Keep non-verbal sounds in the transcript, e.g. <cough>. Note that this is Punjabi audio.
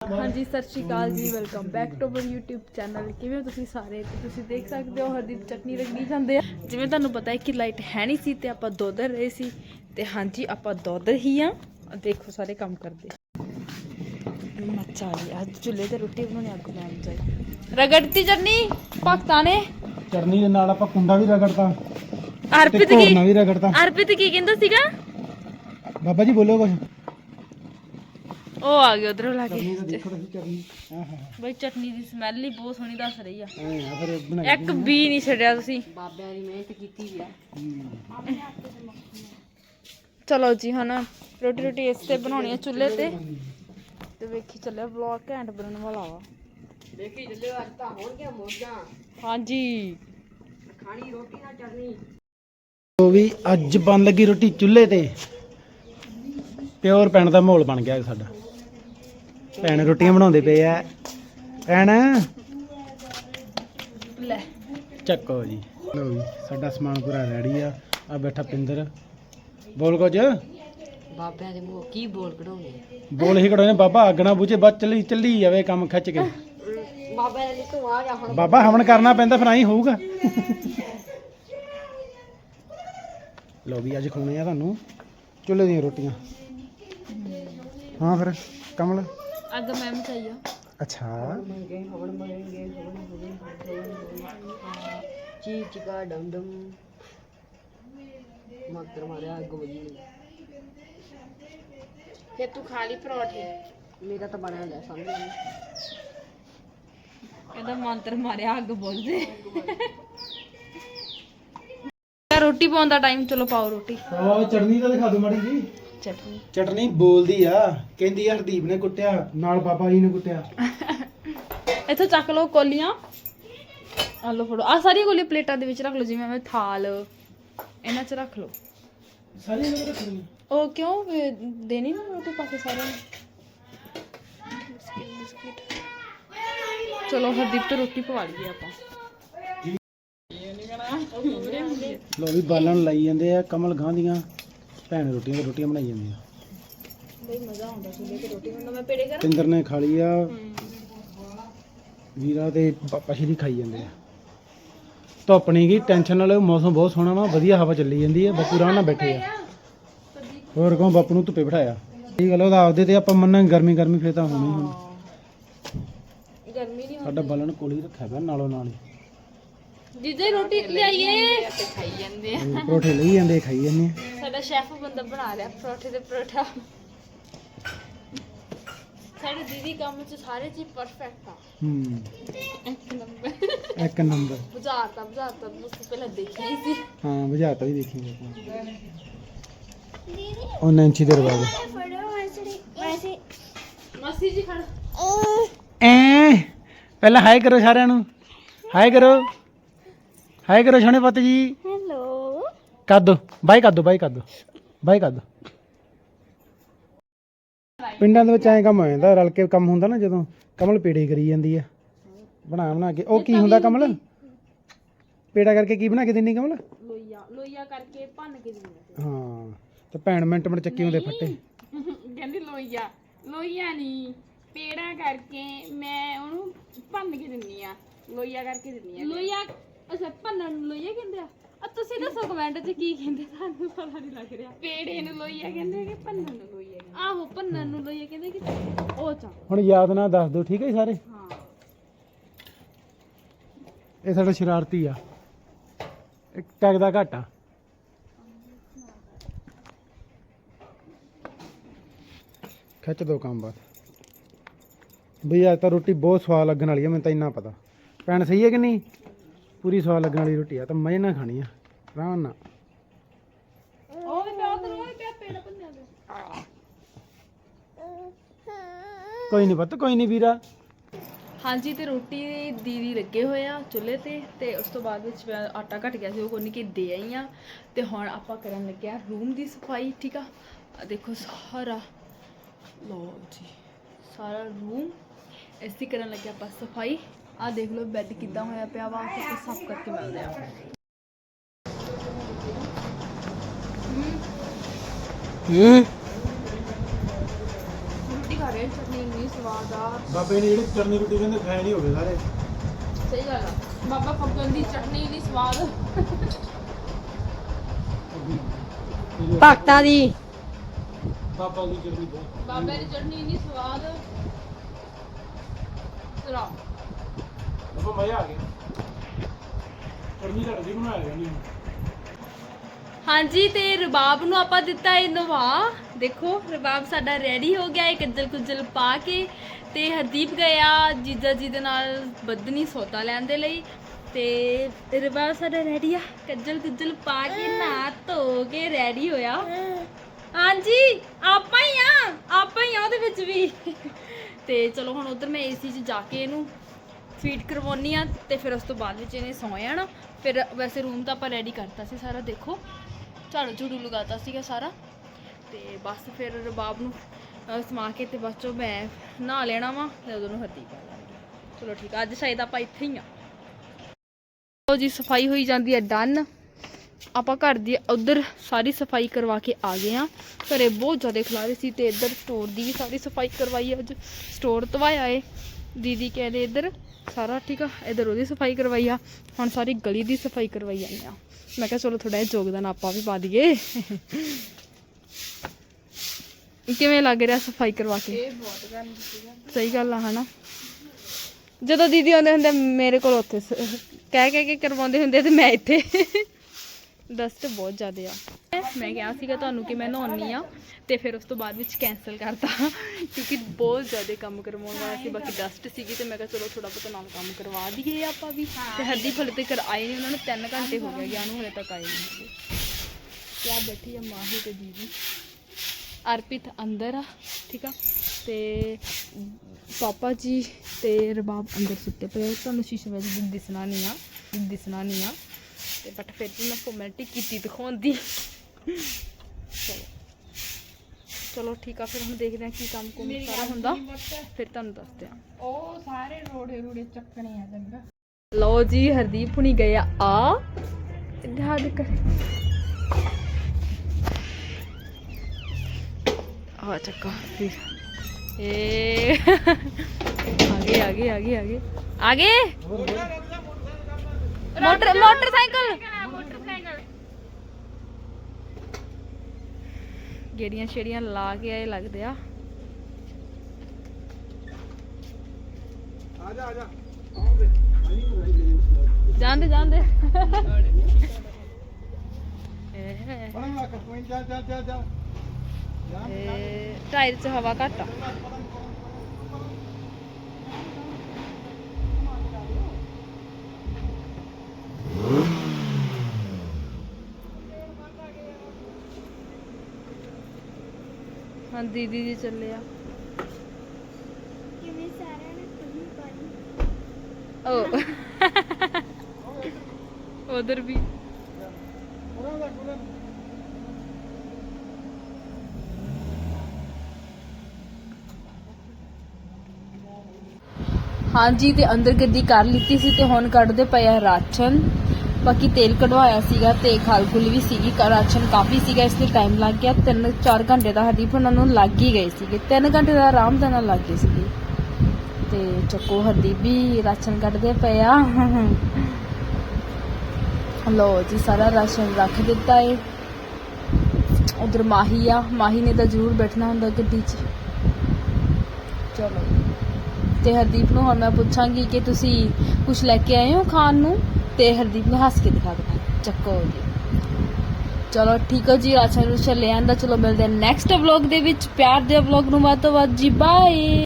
ਹਾਂਜੀ ਸਤਿ ਸ਼੍ਰੀ ਅਕਾਲ ਜੀ welcome back to our YouTube channel ਕਿਵੇਂ ਹੋ ਤੁਸੀਂ ਸਾਰੇ? ਤੇ ਤੁਸੀਂ ਦੇਖ ਸਕਦੇ ਹੋ ਹਰਦੀਪ ਚਟਨੀ ਰਗੜੀ ਜਾਂਦੇ ਆ। ਜਿਵੇਂ ਤੁਹਾਨੂੰ ਪਤਾ ਹੈ ਕਿ ਲਾਈਟ ਹੈ ਨਹੀਂ ਸੀ ਤੇ ਆਪਾਂ ਦੋਦਰ ਰਹੇ ਸੀ। ਤੇ ਹਾਂਜੀ ਆਪਾਂ ਦੋਦਰ ਹੀ ਆ। ਦੇਖੋ ਸਾਰੇ ਕੰਮ ਕਰਦੇ। ਮੱਚਾ ਲਈ ਅੱਜ ਚੁੱਲ੍ਹੇ ਤੇ ਰੋਟੀ ਬਣਾਉਣੀ ਅੱਗ ਲਾਉਣੀ ਚਾਹੀਦੀ ਰਗੜਤੀ ਚਟਨੀ ਪਾਕਿਸਤਾਨੇ ਚਟਨੀ ਦੇ ਨਾਲ ਆਪਾਂ ਕੁੰਡਾ ਵੀ ਰਗੜਤਾ ਅਰਪਿਤ ਕੀ ਘੋਰਨਾ ਵੀ ਰਗੜਤਾ। ਅਰਪਿਤ ਕੀ ਕਹਿੰਦਾ ਸੀਗਾ? ਬਾਬਾ ਜੀ ਬੋਲੋ ਕੁਝ ਉਹ ਆ ਗਿਆ ਉਧਰੋਂ ਲਾ ਕੇ। ਤਾਂ ਦੇਖੋ ਤੁਸੀਂ ਚਟਨੀ। ਆਹ ਹਾਂ ਬਈ ਚਟਨੀ ਦੀ ਸਮੈਲ ਹੀ ਬਹੁਤ ਸੋਹਣੀ ਦੱਸ ਰਹੀ ਆ। ਐ ਆ ਫਿਰ ਬਣਾਈ ਇੱਕ ਵੀ ਨਹੀਂ ਛੱਡਿਆ ਤੁਸੀਂ। ਬਾਬਿਆਂ ਦੀ ਮਿਹਨਤ ਕੀਤੀ ਵੀ ਆ। ਚਲੋ ਜੀ ਹੁਣ ਰੋਟੀ ਰੋਟੀ ਇਸ ਤੇ ਬਣਾਉਣੀ ਹੈ ਚੁੱਲ੍ਹੇ ਤੇ। ਤੇ ਵੇਖੀ ਚੱਲਿਆ ਵਲੌਗ ਘੈਂਟ ਬਣਨ ਵਾਲਾ ਵਾ। ਦੇਖੀ ਚੱਲਿਓ ਅੱਜ ਤਾਂ ਹੋਣਗੀਆਂ ਮੋਜਾਂ। ਹਾਂਜੀ। ਖਾਣੀ ਰੋਟੀ ਨਾਲ ਚਟਨੀ। ਉਹ ਵੀ ਅੱਜ ਬਣ ਲੱਗੀ ਰੋਟੀ ਚੁੱਲ੍ਹੇ ਤੇ। ਪਿਓਰ ਪਿੰਡ ਦਾ ਮਾਹੌਲ ਬਣ ਗਿਆ ਸਾਡਾ। ਭੈਣ ਰੋਟੀਆਂ ਬਣਾਉਂਦੇ ਪਏ ਆ। ਭੈਣ। ਲੈ। ਚੱਕੋ ਜੀ। ਲਓ ਜੀ ਸਾਡਾ ਸਮਾਨ ਪੂਰਾ ਰੈਡੀ ਆ। ਆ ਬੈਠਾ ਪਿੰਦਰ। ਬੋਲ ਕੁਝ। ਬਾਬਿਆਂ ਦੇ ਮੂੰਹ ਕੀ ਬੋਲ ਕਢਾਉਂਦੇ ਬੋਲ ਹੀ ਕਢਾਉਣੇ ਬਾਬਾ ਅੱਗ ਨਾ ਬੁਝੇ ਬਸ ਚੱਲੀ ਚੱਲੀ ਜਾਵੇ ਕੰਮ ਖਿੱਚ ਕੇ। ਬਾਬਿਆਂ ਦੇ ਲਈ ਤੂੰ ਆ ਜਾ ਹੁਣ। ਬਾਬਾ ਹਵਨ ਕਰਨਾ ਪੈਂਦਾ ਫਿਰ ਆਈ ਹੋਊਗਾ। ਲੋ ਵੀ ਅੱਜ ਖਵਾਉਣੇ ਆ ਤੁਹਾਨੂੰ। ਚੁੱਲ੍ਹੇ ਦੀਆਂ ਰੋਟੀਆਂ। ਹਾਂ ਫਿਰ ਕਮਲ। ਅੱਗ ਮੈਂ ਮਚਾਈ ਆ ਅੱਛਾ ਮੰਗੇ ਹਵਨ ਮੰਗੇ ਹਵਨ ਹਵਨ ਚੀ ਚਿਕਾ ਡਮ ਡਮ। ਮਾਤਰ ਮਾਰਿਆ ਅੱਗ ਵਜੀ। ਫੇ ਤੂੰ ਖਾ ਲਈ ਪਰੌਠੇ। ਮੇਰਾ ਤਾਂ ਬਣਿਆ ਲੈ ਸਮਝ ਲੈ ਇਹਦਾ ਮੰਤਰ ਮਾਰਿਆ ਅੱਗ ਬੋਲਦੇ। ਰੋਟੀ ਪਾਉਣ ਦਾ ਟਾਈਮ ਚਲੋ ਪਾਓ ਰੋਟੀ। ਆਹ ਚਟਨੀ ਤਾਂ ਦਿਖਾ ਦਿਓ ਮਾੜੀ ਜੀ। ਚਟਨੀ। ਚਟਨੀ ਬੋਲਦੀ ਆ ਕਹਿੰਦੀ ਆ ਹਰਦੀਪ ਨੇ ਕੁੱਟਿਆ ਨਾਲ ਬਾਬਾ ਜੀ ਨੇ ਕੁੱਟਿਆ। ਇੱਥੋਂ ਚੱਕ ਲਓ ਕੋਲੀਆਂ। ਆ ਲਓ ਫੜੋ। ਆ ਸਾਰੀਆਂ ਕੋਲੀਆਂ ਪਲੇਟਾਂ ਦੇ ਵਿੱਚ ਰੱਖ ਲਓ ਜਿਵੇਂ ਐਵੇਂ ਥਾਲ ਇਹਨਾਂ 'ਚ ਰੱਖ ਲਓ। ਸਾਰੀਆਂ ਮੇਰੇ ਰੱਖ ਲਈਆਂ। ਉਹ ਕਿਉਂ? ਵੀ ਦੇਣੀ ਨਾ ਰੋਟੀ ਪਾ ਕੇ ਸਾਰਿਆਂ ਨੂੰ। ਬਿਸਕਿਟ ਬਿਸਕਿਟ ਚਲੋ ਹਰਦੀਪ ਤੋਂ ਰੋਟੀ ਪਵਾ ਲਈਏ ਆਪਾਂ। ਲੋ ਵੀ ਬਾਲਣ ਲਾਈ ਜਾਂਦੇ ਆ ਕਮਲ ਗਾਂ ਦੀਆਂ। ਭੈਣ ਰੋਟੀਆਂ ਤੇ ਰੋਟੀਆਂ ਬਣਾਈ ਜਾਂਦੀਆਂ। ਬਈ ਮਜ਼ਾ ਆਉਂਦਾ ਚੁੱਲ੍ਹੇ ਤੇ ਰੋਟੀ ਬਣਾਉਣ ਮੈਂ ਪੇੜੇ ਕਰਾਂ ਪਿੰਦਰ ਨੇ ਖਾ ਲਈ ਆ। ਵੀਰਾ ਤੇ ਪਾਪਾ ਸ਼੍ਰੀ ਖਾਈ ਜਾਂਦੇ ਆ। ਧੁੱਪ ਨਹੀਂ ਗਈ ਟੈਨਸ਼ਨ ਨਾਲ ਮੌਸਮ ਬਹੁਤ ਸੋਹਣਾ ਵਾ ਵਧੀਆ ਹਵਾ ਚੱਲੀ ਜਾਂਦੀ ਹੈ ਬਾਪੂ ਨਾਲ ਬੈਠੇ ਆ। ਹੋਰ ਕਹੋ ਬਾਪੂ ਨੂੰ ਧੁੱਪੇ ਬਿਠਾਇਆ? ਇਹ ਗੱਲ ਉਹਦਾ ਆਪਦੇ ਤੇ ਆਪਾਂ ਮੰਨਾਂਗੇ ਗਰਮੀ ਗਰਮੀ ਫੇਰ ਤਾਂ ਹੋਣੀ ਹੁਣ। ਗਰਮੀ ਨਹੀਂ ਸਾਡਾ ਬਾਲਣ ਕੋਲ ਹੀ ਰੱਖਿਆ ਪਿਆ ਨਾਲੋਂ ਨਾਲ ਹੀ। ਜੀਜੇ ਰੋਟੀ ਲਿਆਈਏ। ਤੇ ਪਰੌਠੇ ਲਈ ਜਾਂਦੇ ਖਾਈ ਜਾਂਦੇ ਆ। ਸਾਡਾ ਸ਼ੈਫ ਬੰਦਾ ਬਣਾ ਰਿਹਾ ਪਰੌਠੇ ਤੇ ਪਰੌਠਾ। ਸਾਡੇ ਦੀਦੀ ਕੰਮ 'ਚ ਸਾਰੇ ਚੀਜ਼ ਪਰਫੈਕਟ ਆ। ਹੂੰ। ਇੱਕ ਨੰਬਰ। ਇੱਕ ਨੰਬਰ। ਬੁਝਾਰਤਾ ਬੁਝਾਰਤਾ ਉਸ ਤੋਂ ਪਹਿਲਾਂ ਦੇਖਿਆ ਹੀ ਸੀ। ਹਾਂ ਬੁਝਾਤਾ ਵੀ ਦੇਖੀ ਆਪਾਂ। ਉਹ ਨੈਂਚੀ ਦੇ। ਰਵਾਜ ਮਾਸੀ ਜੀ ਖੜ। ਐ। ਪਹਿਲਾਂ ਹਾਈ ਕਰੋ ਸਾਰਿਆਂ ਨੂੰ। ਹਾਈ ਕਰੋ। ਹਾਈ ਕਰੋ ਸੋਹਣੇ ਪੁੱਤ ਜੀ। ਕਰ ਦੋ ਬਾਈ ਕਰ ਦੋ ਬਾਈ ਕਰ ਦੋ ਬਾਈ ਕਰ ਦੋ ਪਿੰਡਾਂ ਦੇ ਵਿੱਚ ਐਂ ਕੰਮ ਹੋ ਜਾਂਦਾ ਰਲ ਕੇ ਕੰਮ ਹੁੰਦਾ ਨਾ ਜਦੋਂ ਕਮਲ ਪੇੜੇ ਕਰੀ ਜਾਂਦੀ ਆ। ਬਣਾ ਬਣਾ ਕੇ ਉਹ ਕੀ ਹੁੰਦਾ ਕਮਲ? ਪੇੜਾ ਕਰਕੇ ਕੀ ਬਣਾ ਕੇ ਦਿੰਨੀ ਕਮਲ? ਲੋਈਆ ਲੋਈਆ ਕਰਕੇ ਭੰਨ ਕੇ ਦਿੰਦੇ ਹਾਂ ਤੇ ਭੈਣ ਮਿੰਟ ਮਿੰਟ ਚੱਕੀ ਹੁੰਦੇ ਫੱਟੇ। ਕਹਿੰਦੀ ਲੋਈਆ ਲੋਈਆ ਨਹੀਂ ਪੇੜਾ ਕਰਕੇ ਮੈਂ ਉਹਨੂੰ ਭੰਨ ਕੇ ਦਿੰਨੀ ਆ ਲੋਈਆ ਕਰਕੇ ਦਿੰਨੀ ਆ। ਲੋਈਆ ਅੱਛਾ ਭੰਨਣ ਨੂੰ ਲੋਈਆ ਕਹਿੰਦੇ ਆ? ਆ ਤੁਸੀਂ ਦੱਸੋ ਕਮੈਂਟ 'ਚ ਕੀ ਕਹਿੰਦੇ ਤੁਹਾਨੂੰ ਪਤਾ ਨਹੀਂ ਲੱਗ ਰਿਹਾ। ਪੇੜੇ ਨੂੰ ਲੋਈਆ ਕਹਿੰਦੇ ਕਿ ਭੰਨਣ ਨੂੰ ਲੋਈਆ ਆਹੋ ਭੰਨਣ ਨੂੰ ਲੋਈਆ ਕਹਿੰਦੇ ਕਿ ਉਹ ਚਾ ਹੁਣ ਯਾਦ ਨਾ ਦੱਸ ਦਿਓ ਠੀਕ ਹੈ ਜੀ ਸਾਰੇ? ਹਾਂ। ਇਹ ਸਾਡਾ ਸ਼ਰਾਰਤੀ ਆ। ਇੱਕ ਟੈਗ ਦਾ ਘਾਟਾ। ਖਿੱਚ ਦੋ ਕੰਮ ਬਾਅਦ ਬਈ ਅੱਜ ਤਾਂ ਰੋਟੀ ਬਹੁਤ ਸਵਾਦ ਲੱਗਣ ਵਾਲੀ ਆ ਮੈਨੂੰ ਤਾਂ ਇੰਨਾ ਪਤਾ। ਭੈਣ ਸਹੀ ਹੈ ਕਿ ਨਹੀਂ? ਪੂਰੀ ਸਵਾਦ ਲੱਗਣ ਵਾਲੀ ਰੋਟੀ ਆ ਤਾਂ ਮਜ਼ੇ ਨਾਲ ਖਾਣੀ ਆ। ਕੋਈ ਨਹੀਂ ਪਤਾ ਕੋਈ ਨਹੀਂ ਵੀਰਾ। ਹਾਂਜੀ ਤੇ ਰੋਟੀ ਦੀਦੀ ਲੱਗੇ ਹੋਏ ਆ ਚੁੱਲ੍ਹੇ ਤੇ ਤੇ ਉਸ ਤੋਂ ਬਾਅਦ ਵਿੱਚ ਮੈਂ ਆਟਾ ਘਟ ਗਿਆ ਸੀ ਉਹ ਕੋਨੀ ਕਿ ਦੇ ਆਈ ਆ। ਤੇ ਹੁਣ ਆਪਾਂ ਕਰਨ ਲੱਗੇ ਆ ਰੂਮ ਦੀ ਸਫ਼ਾਈ ਠੀਕ ਆ? ਦੇਖੋ ਸਾਰਾ। ਲੋ ਜੀ ਸਾਰਾ ਰੂਮ। ਐਸੀ ਕਰਨ ਲੱਗੇ ਆਪਾਂ ਸਫ਼ਾਈ। ਆ ਦੇਖ ਲਓ ਬੈੱਡ ਕਿੱਦਾਂ ਹੋਇਆ ਪਿਆ ਵਾ ਤੇ ਸਾਫ਼ ਕਰਕੇ ਮਿਲਦੇ ਆ। ਹੂੰ। ਰੋਟੀ ਖਾ ਰਹੇ ਚਟਨੀ ਇੰਨੀ ਸਵਾਦ ਆ। ਬਾਬੇ ਨੇ ਜਿਹੜੀ ਚਰਨੀ ਰੋਟੀ ਕਹਿੰਦੇ ਖਾਏ ਨਹੀਂ ਹੋਵੇ ਸਾਰੇ। ਸਹੀ ਗੱਲ ਆ। ਬਾਬਾ ਫੱਗਣ ਦੀ ਚਟਨੀ ਇੰਨੀ ਸਵਾਦ। ਭਗਤਾਂ ਦੀ। ਬਾਬਾ ਦੀ ਚਰਨੀ ਬਹੁਤ ਬਾਬੇ ਦੀ ਚਟਨੀ ਇੰਨੀ ਸਵਾਦ। ਚਲੋ ਬਾਬਾ ਮਜ਼ਾ ਆ ਗਿਆ। ਚਰਨੀ ਲੜਦੀ ਬਣਾਇਆ ਨਹੀਂ? ਹਾਂਜੀ, ਤੇ ਰਬਾਬ ਨੂੰ ਆਪਾਂ ਦਿੱਤਾ ਇਹ ਨਵਾ। ਦੇਖੋ, ਰਬਾਬ ਸਾਡਾ ਰੈਡੀ ਹੋ ਗਿਆ ਹੈ ਕੱਜਲ ਕੁਜਲ ਪਾ ਕੇ। ਤੇ ਹਰਦੀਪ ਗਿਆ ਜੀਜਾ ਜੀ ਦੇ ਨਾਲ ਬੱਦਨੀ ਸੌਦਾ ਲੈਣ ਦੇ ਲਈ। ਤੇ ਰਬਾਬ ਸਾਡਾ ਰੈਡੀ ਆ। ਕੱਜਲ ਕੁਜਲ ਪਾ ਕੇ ਨਹਾ ਧੋ ਕੇ ਰੈਡੀ ਹੋਇਆ। ਹਾਂਜੀ, ਆਪਾਂ ਹੀ ਆ, ਆਪਾਂ ਹੀ ਆ ਉਹਦੇ ਵਿੱਚ ਵੀ। ਤੇ ਚਲੋ ਹੁਣ ਉਧਰ ਮੈਂ ਏਸੀ 'ਚ ਜਾ ਕੇ ਇਹਨੂੰ ਫੀਡ ਕਰਵਾਉਣੀ ਆ, ਤੇ ਫਿਰ ਉਸ ਤੋਂ ਬਾਅਦ ਵਿੱਚ ਇਹਨੇ ਸੌ ਜਾਣਾ। ਫਿਰ ਵੈਸੇ ਰੂਮ ਤਾਂ ਆਪਾਂ ਰੈਡੀ ਕਰਤਾ ਸੀ ਸਾਰਾ, ਦੇਖੋ। ਝਾੜੂ ਝੂੜੂ ਲਗਾਤਾ ਸੀਗਾ ਸਾਰਾ। ਤੇ ਬਸ ਫਿਰ ਰਬਾਬ ਨੂੰ ਸਮਾ ਕੇ ਤੇ ਬਸ ਚੋਂ ਮੈਂ ਨਹਾ ਲੈਣਾ ਵਾ ਤੇ ਉਦੋਂ ਨੂੰ ਹੱਦੀ ਪਾ ਲਾਂਗੇ ਚਲੋ ਠੀਕ ਅੱਜ ਸ਼ਾਇਦ ਆਪਾਂ ਇੱਥੇ ਹੀ ਆ। ਲਓ ਜੀ, ਸਫ਼ਾਈ ਹੋਈ ਜਾਂਦੀ ਹੈ ਡਨ। ਆਪਾਂ ਘਰ ਦੀ ਉਧਰ ਸਾਰੀ ਸਫ਼ਾਈ ਕਰਵਾ ਕੇ ਆ ਗਏ ਆ। ਘਰੇ ਬਹੁਤ ਜ਼ਿਆਦਾ ਖਲਾਰੇ ਸੀ ਤੇ ਇੱਧਰ ਸਟੋਰ ਦੀ ਵੀ ਸਾਰੀ ਸਫ਼ਾਈ ਕਰਵਾਈ ਅੱਜ ਸਟੋਰ ਧਵਾਇਆ ਏ। ਦੀਦੀ ਕਹਿੰਦੇ ਇੱਧਰ ਸਾਰਾ ਠੀਕ ਆ ਇੱਧਰ ਉਹਦੀ ਸਫ਼ਾਈ ਕਰਵਾਈ ਆ ਹੁਣ ਸਾਰੀ ਗਲੀ ਦੀ ਸਫ਼ਾਈ ਕਰਵਾਈ ਜਾਂਦੇ ਆ। ਮੈਂ ਕਿਹਾ ਚਲੋ ਥੋੜਾ ਜਿਹਾ ਯੋਗਦਾਨ ਆਪਾਂ ਵੀ ਪਾ ਦਈਏ। ਕਿਵੇਂ ਲੱਗ ਰਿਹਾ ਸਫ਼ਾਈ ਕਰਵਾ ਕੇ? ਸਹੀ ਗੱਲ ਆ ਹਨਾ? ਜਦੋਂ ਦੀਦੀ ਆਉਂਦੇ ਹੁੰਦੇ ਮੇਰੇ ਕੋਲ ਉੱਥੇ ਕਹਿ ਕਹਿ ਕੇ ਕਰਵਾਉਂਦੇ ਹੁੰਦੇ ਤੇ ਮੈਂ ਇੱਥੇ। ਡਸਟ ਬਹੁਤ ਜ਼ਿਆਦਾ ਆ। ਮੈਂ ਕਿਹਾ ਸੀਗਾ ਤੁਹਾਨੂੰ ਕਿ ਮੈਂ ਨਹਾਉਣੀ ਆ ਤੇ ਫਿਰ ਉਸ ਤੋਂ ਬਾਅਦ ਵਿੱਚ ਕੈਨਸਲ ਕਰਤਾ ਕਿਉਂਕਿ ਬਹੁਤ ਜ਼ਿਆਦਾ ਕੰਮ ਕਰਵਾਉਣ ਵਾਲਾ ਸੀ, ਬਾਕੀ ਡਸਟ ਸੀਗੀ ਤੇ ਮੈਂ ਕਿਹਾ ਚਲੋ ਥੋੜਾ ਬਹੁਤਾ ਨਾਲ ਕੰਮ ਕਰਵਾ ਦਈਏ ਆਪਾਂ ਵੀ। ਤੇ ਹੱਦੀ ਫਲ ਤੇ ਕਰ ਆਏ ਨਹੀਂ, ਉਹਨਾਂ ਨੂੰ 3 ਘੰਟੇ ਹੋ ਗਏ ਗਿਆ ਨੂੰ ਹਲੇ ਤੱਕ ਆਏ ਨਹੀਂ ਤੇ ਆ ਬੈਠੀ ਆ ਮਾਹੀ ਤੇ ਦੀਦੀ। ਅਰਪਿਤ ਅੰਦਰ ਆ, ਠੀਕ ਆ? ਤੇ ਪਾਪਾ ਜੀ ਤੇ ਰਬਾਬ ਅੰਦਰ ਸੁੱਤੇ ਪਏ ਤੁਹਾਨੂੰ ਸ਼ੀਸ਼ੇ ਵਿੱਚ ਦਿ- ਦਿਸਣਾ ਨਹੀਂ ਆ ਦਿਸਣਾ ਨਹੀਂ ਆ। ਤੇ ਬਟ ਫਿਰ ਵੀ ਮੈਂ ਫੋਰਮੈਲਿਟੀ ਕੀਤੀ ਦਿਖਾਉਂਦੀ ਚਲੋ। ਚਲੋ ਠੀਕ ਆ ਫਿਰ ਹੁਣ ਦੇਖਦੇ ਆ ਕੀ ਕੰਮ ਕੁਮ ਸਾਰਾ ਹੁੰਦਾ। ਫਿਰ ਤੁਹਾਨੂੰ ਦੱਸਦੇ ਆ। ਉਹ ਸਾਰੇ ਰੋੜੇ ਰੋੜੇ ਚੱਕਣੇ ਆ ਚੰਗਾ। ਲਓ ਜੀ ਹਰਦੀਪ ਹੁਣੀ ਗਏ ਆ। ਆ। ਹੱਦ ਕਰ ਆ ਚੱਕਾ ਫਿਰ। ਏ। ਆਗੇ ਆਗੇ ਆਗੇ ਆਗੇ ਆਗੇ ਮੋਟਰ ਮੋਟਰਸਾਈਕਲ ਗੇੜੀਆਂ ਛੇੜੀਆਂ ਲਾ ਕੇ ਆਏ ਲੱਗਦੇ ਆ। ਆ ਜਾ ਆ ਜਾ। ਜਾਂਦੇ ਜਾਂਦੇ। ਟਾਇਰ 'ਚ ਹਵਾ ਘੱਟ ਆ। ਹਾਂ ਦੀਦੀ ਜੀ ਚੱਲੇ ਆ। ਕਿਵੇਂ ਸਾਰਿਆਂ ਨੇ ਤੁਸੀਂ ਪਾਣੀ ਓ। <laughs> ਉਧਰ ਵੀ। ਉਹਨਾਂ ਦਾ ਕੋਲ ਹਾਂਜੀ ਤੇ ਅੰਦਰ ਗੱਡੀ ਕਰ ਲਿੱਤੀ ਸੀ ਤੇ ਹੁਣ ਕੱਢਦੇ ਪਏ ਆ ਰਾਸ਼ਨ। ਬਾਕੀ ਤੇਲ ਕਢਵਾਇਆ ਸੀਗਾ ਤੇ ਖਲ ਖੁਲ ਵੀ ਸੀਗੀ ਰਾਸ਼ਨ ਕਾਫੀ ਸੀਗਾ, ਇਸ ਲਈ ਟਾਈਮ ਲੱਗ ਗਿਆ। 3-4 ਘੰਟੇ ਦਾ ਹਰਦੀਪ ਉਹਨਾਂ ਨੂੰ ਲੱਗ ਹੀ ਗਏ ਸੀਗੇ। 3 ਘੰਟੇ ਦਾ ਆਰਾਮ ਦੇ ਨਾਲ ਲੱਗ ਗਏ ਸੀਗੇ। ਤੇ ਚੱਕੋ, ਹਰਦੀਪ ਵੀ ਰਾਸ਼ਨ ਕੱਢਦੇ ਪਏ ਆ। ਲੋ ਜੀ, ਸਾਰਾ ਰਾਸ਼ਨ ਰੱਖ ਦਿੱਤਾ ਏ। ਉਧਰ ਮਾਹੀ ਆ। ਮਾਹੀ ਨੇ ਤਾਂ ਜ਼ਰੂਰ ਬੈਠਣਾ ਹੁੰਦਾ ਗੱਡੀ 'ਚ। ਚਲੋ। ਤੇ ਹਰਦੀਪ ਨੂੰ ਹੁਣ ਮੈਂ ਪੁੱਛਾਂਗੀ ਕਿ ਤੁਸੀਂ ਕੁਝ ਲੈ ਕੇ ਆਏ ਹੋ ਖਾਣ ਨੂੰ? ਤੇ ਹਰਦੀਪ ਨੇ ਹੱਸ ਕੇ ਦਿਖਾ ਦਿੱਤਾ ਚੱਕੋ ਜੀ ਚਲੋ ਠੀਕ ਹੋ ਜੀ ਰਾਸ਼ਨ ਰੂਸ਼ਨ ਲੈ ਆਂਦਾ, ਚਲੋ ਮਿਲਦੇ ਨੈਕਸਟ ਵਲੌਗ ਦੇ ਵਿੱਚ। ਪਿਆਰ ਦੇ ਵਲੌਗ ਨੂੰ ਵੱਧ ਤੋਂ ਵੱਧ ਜੀ ਬਾਏ